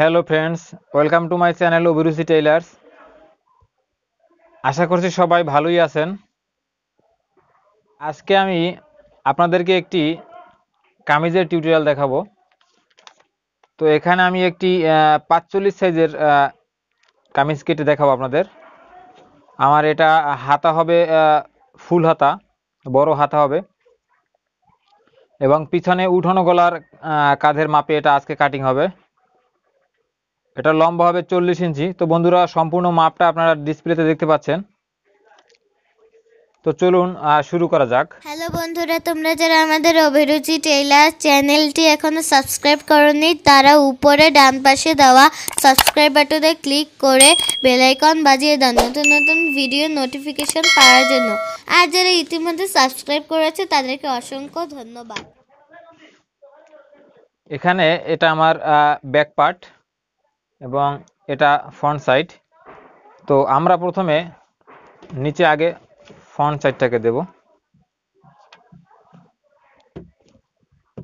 Hello friends welcome to my channel Abhiruchi tailors আশা করছি সবাই ভালোই আছেন। আজকে আমি আপনাদেরকে একটি কামিজের টিউটোরিয়াল দেখাবো। তো এখানে আমি একটি পাঁচচল্লিশ সাইজের কামিজ কেটে দেখাবো আপনাদের। আমার এটা হাতা হবে ফুল হাতা, বড় হাতা হবে। এবং পিছনে উঠানো গলার কাঁধের মাপে এটা আজকে কাটিং হবে। এটা লম্বা হবে চল্লিশ ইঞ্চি। তো বন্ধুরা সম্পূর্ণ মাপটা আপনারা ডিসপ্লেতে দেখতে পাচ্ছেন। তো চলুন শুরু করা যাক। হ্যালো বন্ধুরা তোমরা যারা আমাদের অভিরুচি টেইলার চ্যানেলটি এখনও সাবস্ক্রাইব করনি তারা উপরে ডান পাশে দেওয়া সাবস্ক্রাইব বাটনে ক্লিক করে বেল আইকন বাজিয়ে দাও নতুন নতুন ভিডিও নোটিফিকেশন পাওয়ার জন্য। আর যারা ইতিমধ্যে সাবস্ক্রাইব করেছে তাদেরকে অসংখ্য ধন্যবাদ। এখানে এটা আমার ব্যাক পার্ট এবং এটা ফ্রন্ট সাইড তো আমরা প্রথমে নিচে আগে ফ্রন্ট সাইডটাকে দেব।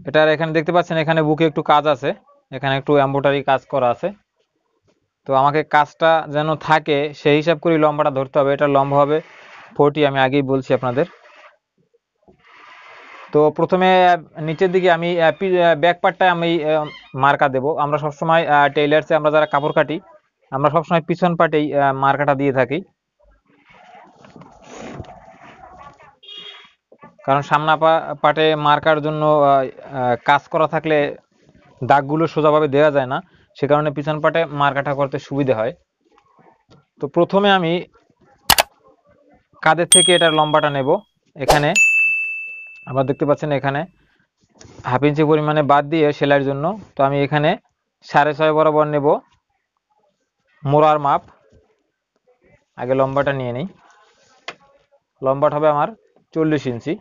এটার এখানে দেখতে পাচ্ছেন, এখানে বুকে একটু কাজ আছে, এখানে একটু এম্বোটারি কাজ করা আছে। তো আমাকে কাজটা যেন থাকে, সেই হিসাব করে লম্বাটা ধরতে হবে। এটা লম্বা হবে ফোরটি আমি আগেই বলছি আপনাদের। তো প্রথমে নিচের দিকে আমি ব্যাক পার্টটায় আমি মার্কা দেব। আমরা সবসময় টেইলার্সে আমরা যারা কাপড় কাটি, আমরা সবসময় পিছন পার্টেই মার্কাটা দিয়ে থাকি। কারণ সামনা পাটে মার্কার জন্য কাজ করা থাকলে দাগগুলো সোজাভাবে দেওয়া যায় না। সে কারণে পিছন পাটে মার্কাটা করতে সুবিধে হয়। তো প্রথমে আমি কাদের থেকে এটার লম্বাটা নেব, এখানে। আমরা দেখতে পাচ্ছেন এখানে হাফ ইঞ্চি পরিমাণে বাদ দিয়ে সেলাইয়ের জন্য। তো আমি এখানে সাড়ে ছয় বরাবর নেব মোড়ার মাপ। আগে লম্বাটা নিয়ে নিই। লম্বাটা হবে আমার চল্লিশ ইঞ্চি।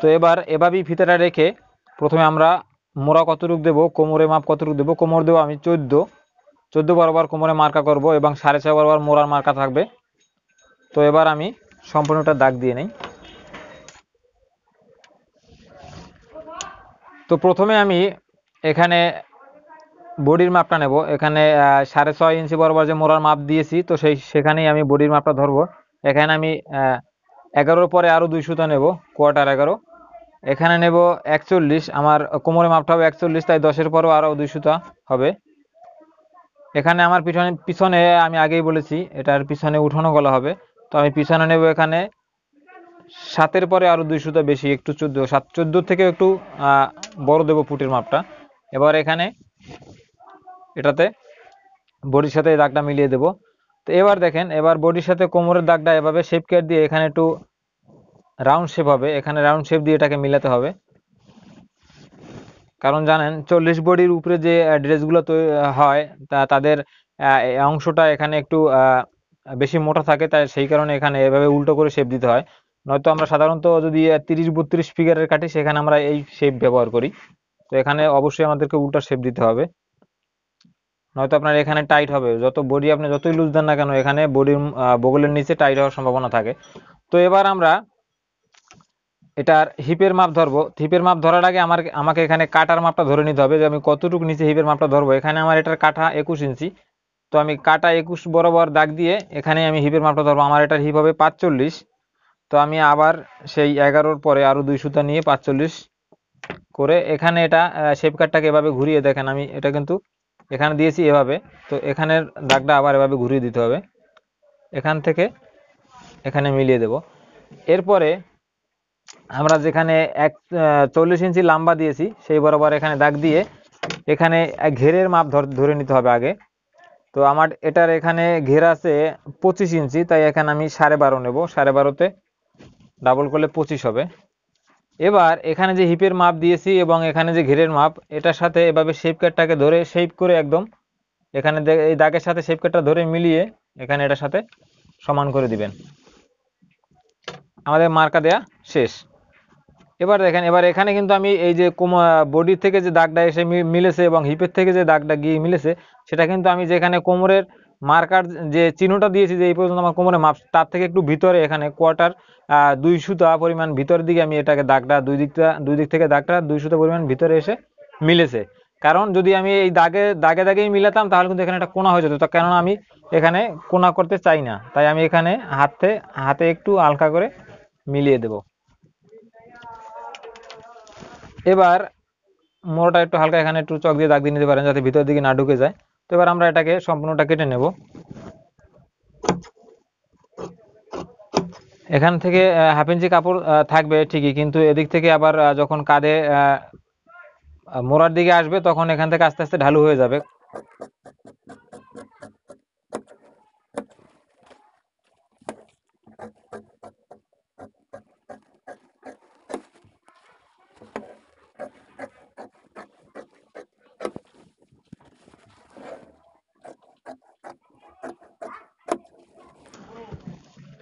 তো এবার এভাবেই ফিতাটা রেখে প্রথমে আমরা মোড়া কতটুক দেবো কোমরে মাপ কতটুক দেবো, কোমর দেবো আমি চোদ্দ। চোদ্দ বরাবর কোমরে মার্কা করব এবং সাড়ে ছয় বরাবর মোড়ার মার্কা থাকবে। তো এবার আমি সম্পূর্ণটা দাগ দিয়ে নিই। তো প্রথমে আমি এখানে বডির মাপটা নেব। এখানে সাড়ে ছয় ইঞ্চি বরাবর যে মোড়ার মাপ দিয়েছি, তো সেই, সেখানেই আমি বডির মাপটা ধরবো। এখানে আমি এগারোর পরে আরও দুই সুতা নেব, কোয়ার্টার এগারো। এখানে নেব একচল্লিশ, আমার কোমরে মাপটা হবে একচল্লিশ, তাই দশের পরেও আরও দুই সুতা হবে। এখানে আমার পিছনে পিছনে আমি আগেই বলেছি, এটার পিছনে উঠানো গলা হবে। তো আমি পিছনে নেব এখানে সাতের পরে আরও দুই সুতা বেশি, একটু চোদ্দ, সাত, চোদ্দ থেকে একটু বড় দেবো ফুটের মাপটা। এবার এখানে এটাতে বডির সাথে দাগটা মিলিয়ে দেব। তো এবার দেখেন, এবার বডির সাথে কোমরের দাগটা এভাবে শেপ কেট দিয়ে এখানে একটু রাউন্ড শেপ হবে। এখানে রাউন্ড শেপ দিয়ে এটাকে মিলাতে হবে। কারণ জানেন, চল্লিশ বডির উপরে যে ড্রেসগুলো হয়, তা তাদের অংশটা এখানে একটু বেশি মোটা থাকে, তাই সেই কারণে এখানে এভাবে উল্টো করে শেপ দিতে হয়। নয়তো আমরা সাধারণত যদি তিরিশ বত্রিশ ফিগারের কাটি, সেখানে আমরা এই শেপ ব্যবহার করি। তো এখানে অবশ্যই আমাদেরকে উল্টা শেপ দিতে হবে। নয়তো আপনার এখানে টাইট হবে। যত বডি আপনি যতই লুজ দেন না কেন, এখানে বডির বগলের নিচে টাইট হওয়ার সম্ভাবনা থাকে। তো এবার আমরা এটার হিপের মাপ ধরবো। হিপের মাপ ধরার আগে আমার, আমাকে এখানে কাটার মাপটা ধরে নিতে হবে যে আমি কতটুকু নিচে হিপের মাপটা ধরবো। এখানে আমার এটার কাঠা একুশ ইঞ্চি। তো আমি কাটা একুশ বরাবর দাগ দিয়ে এখানে আমি হিপের মাপটা ধরবো। আমার এটার হিপ হবে পাঁচচল্লিশ। তো আমি আবার সেই এগারোর পরে আরও দুই সুতা নিয়ে পাঁচচল্লিশ করে এখানে এটা শেপ এভাবে ঘুরিয়ে দেখেন, আমি এটা কিন্তু এখানে দিয়েছি এভাবে, তো এখানের দাগটা আবার এভাবে ঘুরিয়ে দিতে হবে। এখান থেকে এখানে মিলিয়ে দেব। এরপরে আমরা যেখানে এক চল্লিশ ইঞ্চি লম্বা দিয়েছি, সেই বরাবর এখানে দাগ দিয়ে এখানে ঘেরের মাপ ধরে নিতে হবে আগে। তো আমার এটার এখানে ঘের আছে পঁচিশ ইঞ্চি, তাই এখানে আমি সাড়ে বারো নেব, সাড়ে বারোতে ডাবল করলে পঁচিশ হবে। এবার এখানে যে হিপের মাপ দিয়েছি এবং এখানে যে ঘেরের মাপ, এটার সাথে এভাবে শেপ কাটটাকে ধরে শেপ করে একদম এখানে এই দাগের সাথে শেপ কাটটা ধরে মিলিয়ে এখানে এটার সাথে সমান করে দিবেন। আমাদের মার্কা দেয়া শেষ। এবার দেখেন, এবার এখানে কিন্তু আমি এই যে বডি থেকে যে দাগটা এসে মিলেছে এবং হিপের থেকে যে দাগটা গিয়ে মিলেছে, সেটা কিন্তু আমি যেখানে কোমরের মার্কার যে চিহ্নটা দিয়েছি যে এই পর্যন্ত আমার কোমরে মাপ, তার থেকে একটু ভিতরে এখানে কোয়ার্টার দুই সুতা পরিমাণ ভিতরের দিকে আমি এটাকে দাগটা, দুই দিকটা, দুই দিক থেকে দাগটা, দুই সুতা পরিমাণ ভিতরে এসে মিলেছে। কারণ যদি আমি এই দাগে দাগে দাগেই মিলাতাম, তাহলে কিন্তু এখানে একটা কোনা হয়ে যেত। কেননা আমি এখানে কোনা করতে চাই না, তাই আমি এখানে হাতে হাতে একটু হালকা করে মিলিয়ে দেব। এবার মোড়াটা একটু হালকা এখানে একটু চক দিয়ে দাগ দিয়ে নিতে পারেন, যাতে ভিতর দিকে না ঢুকে যায়। তো এবার আমরা এটাকে সম্পূর্ণটা কেটে নেব। এখান থেকে হাফ ইঞ্চি কাপড় থাকবে ঠিকই, কিন্তু এদিক থেকে আবার যখন কাঁধে মোড়ার দিকে আসবে, তখন এখান থেকে আস্তে আস্তে ঢালু হয়ে যাবে।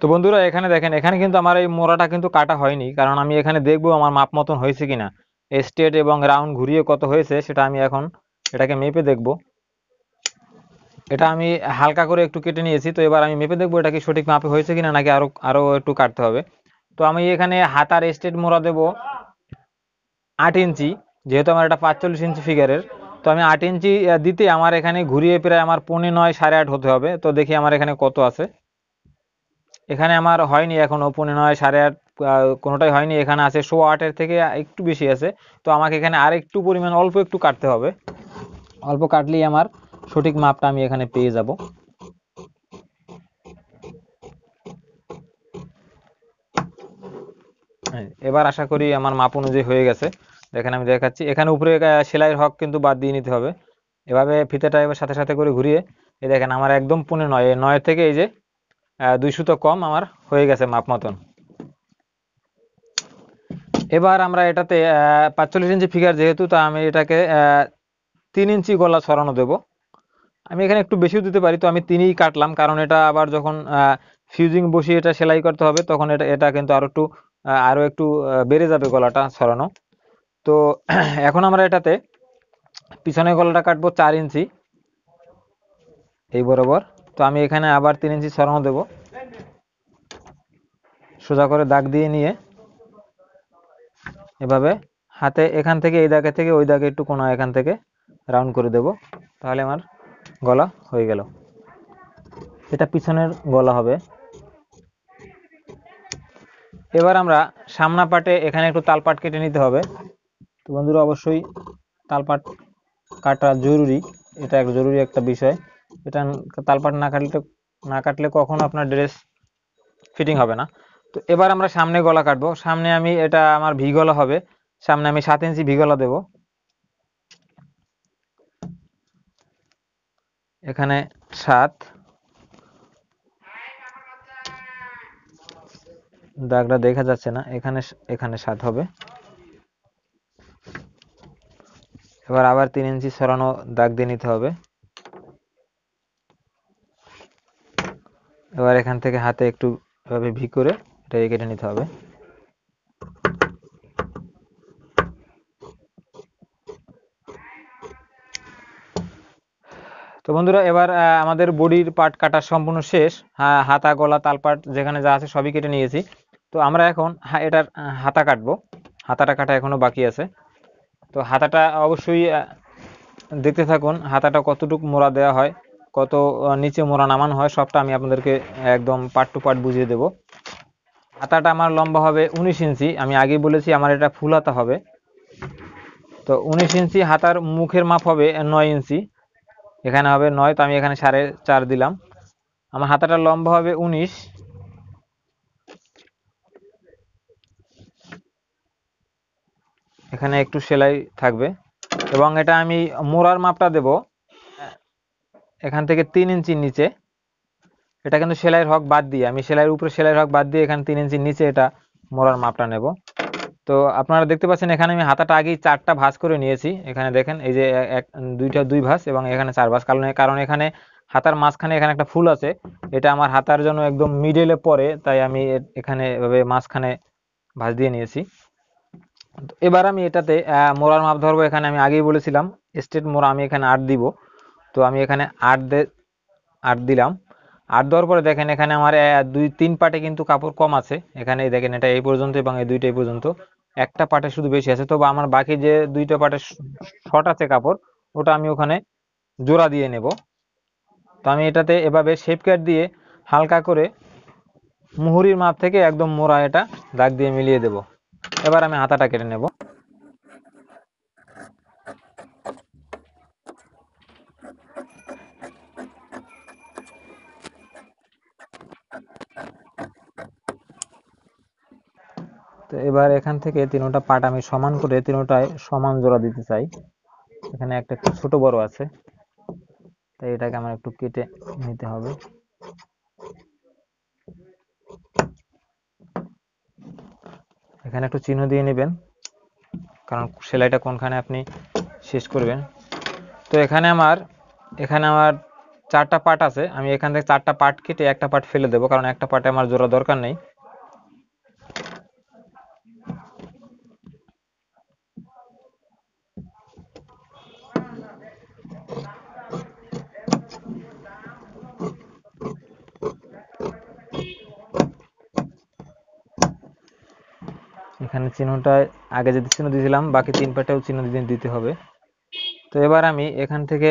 তো বন্ধুরা, এখানে দেখেন, এখানে কিন্তু আমার এই মোড়াটা কিন্তু কাটা হয়নি, কারণ আমি এখানে দেখব আমার মাপ মতন হয়েছে কিনা। স্ট্রেট এবং রাউন্ড ঘুরিয়ে কত হয়েছে সেটা আমি এখন এটাকে মেপে দেখব। এটা আমি হালকা করে একটু কেটে নিয়েছি, তো এবার আমি মেপে দেখব এটা কি সঠিক মাপে হয়েছে কিনা, নাকি আরও আরও একটু কাটতে হবে। তো আমি এখানে হাতার স্ট্রেট মোড়া দেব আট ইঞ্চি, যেহেতু আমার এটা পাঁচচল্লিশ ইঞ্চি ফিগারের তো আমি আট ইঞ্চি দিতে আমার এখানে ঘুরিয়ে প্রায় আমার পৌনে নয় সাড়ে আট হতে হবে, তো দেখি আমার এখানে কত আছে। এখানে আমার হয়নি এখনও পৌনে নয় সাড়ে আট কোনোটাই হয়নি। এখানে আছে শো আটের থেকে একটু বেশি আছে। তো আমাকে এখানে আর একটু পরিমাণ অল্প একটু কাটতে হবে। অল্প কাটলেই আমার সঠিক মাপটা আমি এখানে পেয়ে যাব। হ্যাঁ, এবার আশা করি আমার মাপ অনুযায়ী হয়ে গেছে। দেখেন আমি দেখাচ্ছি। এখানে উপরে সেলাইয়ের হক কিন্তু বাদ দিয়ে নিতে হবে। এভাবে ফিতেটা এবার সাথে সাথে করে ঘুরিয়ে এই দেখেন আমার একদম পৌনে নয় নয় থেকে এই যে দুই সুতো কম আমার হয়ে গেছে মাপ মতন। এবার আমরা এটাতে পাঁচচল্লিশ ইঞ্চি ফিগার যেহেতু তা আমি এটাকে তিন ইঞ্চি গলা সরানো দেব। আমি এখানে একটু বেশিও দিতে পারি তো আমি তিনই কাটলাম কারণ এটা আবার যখন ফিউজিং বসিয়ে এটা সেলাই করতে হবে তখন এটা এটা কিন্তু আরও একটু আহ, আরও একটু বেড়ে যাবে গলাটা সরানো। তো এখন আমরা এটাতে পিছনে গলাটা কাটবো চার ইঞ্চি। এই বরাবর। তো আমি এখানে আবার তিন ইঞ্চি সরানো দেব। সোজা করে দাগ দিয়ে নিয়ে এভাবে হাতে এখান থেকে এই দাগে থেকে ওই দাগে একটু কোনা এখান থেকে রাউন্ড করে দেব। তাহলে আমার গলা হয়ে গেল। এটা পিছনের গলা হবে। এবার আমরা সামনা পাটে এখানে একটু তালপাট কেটে নিতে হবে। তো বন্ধুরা, অবশ্যই তালপাট কাটা জরুরি। এটা এক জরুরি একটা বিষয়। এটা তালপাট না কাটলে না কাটলে কখনো আপনার ড্রেস ফিটিং হবে না। তো এবার আমরা সামনে গলা কাটবো। সামনে আমি এটা আমার ভি গলা হবে। সামনে আমি সাত ইঞ্চি ভি গলা দেবো। এখানে সাত। দাগটা দেখা যাচ্ছে না। এখানে এখানে সাত হবে। এবার আবার তিন ইঞ্চি সরানো দাগ দিয়ে নিতে হবে। এবার এখান থেকে হাতে একটু এভাবে ভি করে এটাকে কেটে নিতে হবে। তো বন্ধুরা, এবার আমাদের বডির পার্ট কাটা সম্পূর্ণ শেষ। হা- হাতা, গলা তালপাট যেখানে যা আছে সবই কেটে নিয়েছি। তো আমরা এখন হা- এটার হাতা কাটবো। হাতাটা কাটা এখনও বাকি আছে। তো হাতাটা অবশ্যই দেখতে থাকুন, হাতাটা কতটুকু মোড়া দেওয়া হয়। কত নিচে মোড়া নামানো হয়, সবটা আমি আপনাদেরকে একদম পার্ট টু পার্ট বুঝিয়ে দেব। হাতাটা আমার লম্বা হবে উনিশ ইঞ্চি। আমি আগেই বলেছি আমার এটা ফুল হাতা হবে। তো উনিশ ইঞ্চি হাতার মুখের মাপ হবে নয় ইঞ্চি। এখানে হবে নয়, তো আমি এখানে সাড়ে চার দিলাম। আমার হাতাটা লম্বা হবে উনিশ। এখানে একটু সেলাই থাকবে। এবং এটা আমি মোড়ার মাপটা দেব। এখান থেকে তিন ইঞ্চির নিচে। এটা কিন্তু সেলাইয়ের হক বাদ দিয়ে, আমি সেলাইয়ের উপরে সেলাইয়ের হক বাদ দিয়ে এখানে তিন ইঞ্চির নিচে এটা মোড়ার মাপটা নেব। তো আপনারা দেখতে পাচ্ছেন, এখানে আমি হাতাটা আগেই চারটা ভাঁজ করে নিয়েছি। এখানে দেখেন, এই যে এক, দুইটা দুই ভাঁজ এবং এখানে চার ভাঁজ। কারণ কারণ এখানে হাতার মাঝখানে এখানে একটা ফুল আছে, এটা আমার হাতার জন্য একদম মিডলে পড়ে, তাই আমি এখানে এভাবে মাঝখানে ভাঁজ দিয়ে নিয়েছি। এবার আমি এটাতে মোড়ার মাপ ধরবো। এখানে আমি আগেই বলেছিলাম স্টেট মোড়া আমি এখানে আট দিব। তো আমি এখানে আট দে, আট দিলাম। আট দেওয়ার পরে দেখেন এখানে আমার দুই, তিন পাটে কিন্তু কাপড় কম আছে। এখানে দেখেন এটা এই পর্যন্ত এবং এই দুইটা এই পর্যন্ত। একটা পাটে শুধু বেশি আছে। তবে আমার বাকি যে দুইটা পাটে শর্ট আছে কাপড়, ওটা আমি ওখানে জোড়া দিয়ে নেব। তো আমি এটাতে এভাবে শেপ কাট দিয়ে হালকা করে মুহুরির মাপ থেকে একদম মোড়া এটা দাগ দিয়ে মিলিয়ে দেব। এবার আমি হাতাটা কেটে নেব। তো এবার এখান থেকে তিনোটা পাট আমি সমান করে তিনোটায় সমান জোড়া দিতে চাই। এখানে একটা একটু ছোট বড় আছে, তাই এটাকে আমার একটু কেটে নিতে হবে। এখানে একটু চিহ্ন দিয়ে নেবেন, কারণ সেলাইটা কোনখানে আপনি শেষ করবেন। তো এখানে আমার এখানে আমার চারটা পার্ট আছে, আমি এখান থেকে চারটা পার্ট কেটে একটা পার্ট ফেলে দেবো, কারণ একটা পার্টে আমার জোড়া দরকার নেই। এখানে চিহ্নটায় আগে যদি চিহ্ন দিয়েছিলাম, বাকি তিন পাটেও চিহ্ন দিতে হবে। তো এবার আমি এখান থেকে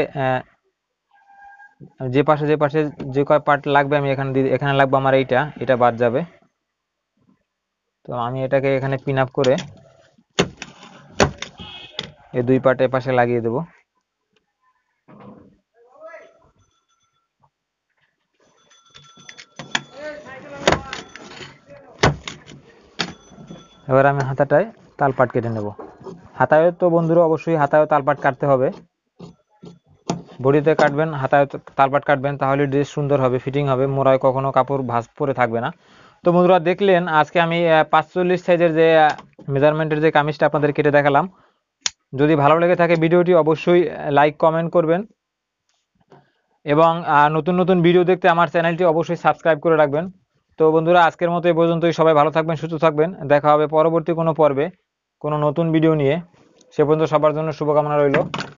যে পাশে যে পাশে যে কয় পার্ট লাগবে আমি এখানে এখানে লাগবে আমার এইটা, এটা বাদ যাবে। তো আমি এটাকে এখানে পিন আপ করে এই দুই পার্টের পাশে লাগিয়ে দেবো। এবার আমি হাতাটায় তালপাট কেটে নেব। হাতায় তো বন্ধুরা অবশ্যই হাতায় তালপাট কাটতে হবে। বডিতে কাটবেন হাতায় তালপাট কাটবেন, তাহলে ড্রেস সুন্দর হবে ফিটিং হবে, মোড়ায় কখনো কাপড় ভাঁজ পরে থাকবে না। তো বন্ধুরা দেখলেন, আজকে আমি পাঁচচল্লিশ সাইজের যে মেজারমেন্টের যে কামিজটা আপনাদের কেটে দেখালাম। যদি ভালো লেগে থাকে ভিডিওটি, অবশ্যই লাইক কমেন্ট করবেন। এবং নতুন নতুন ভিডিও দেখতে আমার চ্যানেলটি অবশ্যই সাবস্ক্রাইব করে রাখবেন। তো বন্ধুরা, আজকের মতো এ পর্যন্তই। সবাই ভালো থাকবেন, সুস্থ থাকবেন। দেখা হবে পরবর্তী কোনো পর্বে, কোনো নতুন ভিডিও নিয়ে। সে পর্যন্ত সবার জন্য শুভকামনা রইল।